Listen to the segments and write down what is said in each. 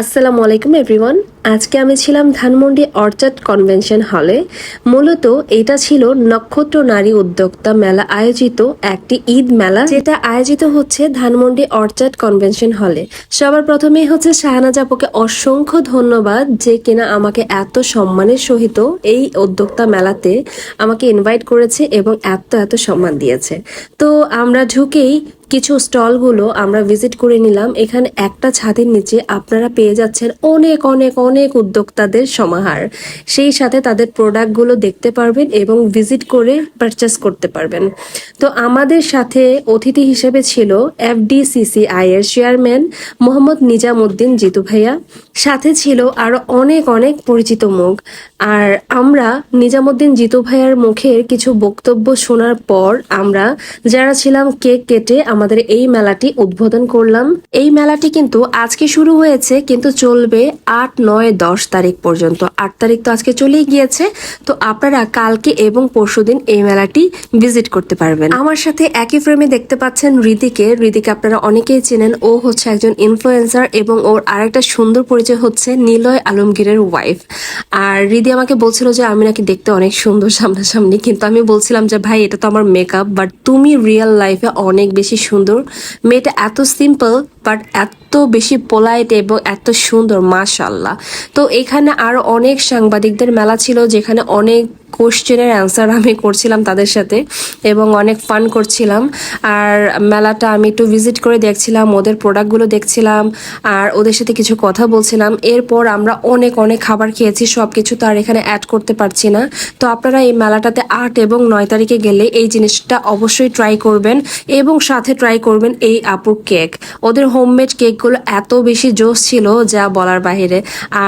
আসসালামু আলাইকুম এভরিওয়ান আজকে আমি ছিলাম ধানমন্ডি অর্চার্ড কনভেনশন হলে। মূলত এটা ছিল নক্ষত্র নারী উদ্যোক্তা মেলা আয়োজিত একটি ঈদ মেলা, যেটা আয়োজিত হচ্ছে ধানমন্ডি অর্চার্ড কনভেনশন হলে। সবার প্রথমেই হচ্ছে শাহনাজ আপুকে অসংখ্য ধন্যবাদ যে কিনা আমাকে এত সম্মানের সহিত এই উদ্যোক্তা মেলাতে আমাকে ইনভাইট করেছে এবং এত এত সম্মান দিয়েছে। তো আমরা ঢুকেই কিছু স্টলগুলো আমরা ভিজিট করে নিলাম। এখানে একটা ছাদের নিচে আপনারা পেয়ে যাচ্ছেন অনেক অনেক অনেক উদ্যোক্তাদের সমাহার। সেই সাথে তাদের প্রোডাক্টগুলো দেখতে পারবেন এবং ভিজিট করে পারচেস করতে পারবেন। তো আমাদের সাথে অতিথি হিসেবে ছিল এফডিসিসিআই এর চেয়ারম্যান মোহাম্মদ নিজামুদ্দিন জিতু ভাইয়া। সাথে ছিল আরও অনেক অনেক পরিচিত মুখ। আর আমরা নিজামুদ্দিন জিতু ভাইয়ার মুখের কিছু বক্তব্য শোনার পর আমরা যারা ছিলাম কেক কেটে আমাদের এই মেলাটি উদ্বোধন করলাম। এই মেলাটি কিন্তু আজকে শুরু হয়েছে, কিন্তু চলবে আট, নয়, দশ তারিখ পর্যন্ত। আট তারিখ তো আজকে চলেই গিয়েছে। তো আপনারা কালকে এবং পরশুদিন এই মেলাটি ভিজিট করতে পারবেন। আমার সাথে একই ফ্রেমে দেখতে পাচ্ছেন রিদিকে রিদিকে আপনারা অনেকেই চেনেন। ও হচ্ছে একজন ইনফ্লুয়েন্সার এবং ওর আরেকটা সুন্দর পরিচয় হচ্ছে নিলয় আলমগীরের ওয়াইফ আর রিদি আমাকে বলছিল যে আমি নাকি দেখতে অনেক সুন্দর সামনাসামনি, কিন্তু আমি বলছিলাম যে, ভাই, এটা তো আমার মেকআপ বাট তুমি রিয়েল লাইফে অনেক বেশি সুন্দর। মেয়েটা এত সিম্পল বাট এত বেশি পোলাইট এবং এত সুন্দর মাশাল্লাহ তো এখানে আরও অনেক সাংবাদিকদের মেলা ছিল যেখানে অনেক কোশ্চেনের অ্যান্সার আমি করছিলাম তাদের সাথে এবং অনেক ফান করছিলাম। আর মেলাটা আমি একটু ভিজিট করে দেখছিলাম, ওদের প্রোডাক্টগুলো দেখছিলাম, আর ওদের সাথে কিছু কথা বলছিলাম। এরপর আমরা অনেক অনেক খাবার খেয়েছি সব কিছু তো আর এখানে অ্যাড করতে পারছি না। তো আপনারা এই মেলাটাতে আট এবং নয় তারিখে গেলে এই জিনিসটা অবশ্যই ট্রাই করবেন এবং সাথে ট্রাই করবেন এই আপুর কেক ওদের হোমমেড কেকগুলো এত বেশি জোস ছিল যা বলার বাহিরে।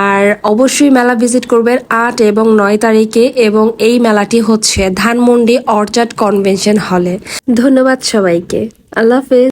আর অবশ্যই মেলা ভিজিট করবেন আট এবং নয় তারিখে এবং এই মেলাটি হচ্ছে ধানমন্ডি অর্চার্ড কনভেনশন হলে। ধন্যবাদ সবাইকে। আল্লাহ হাফেজ।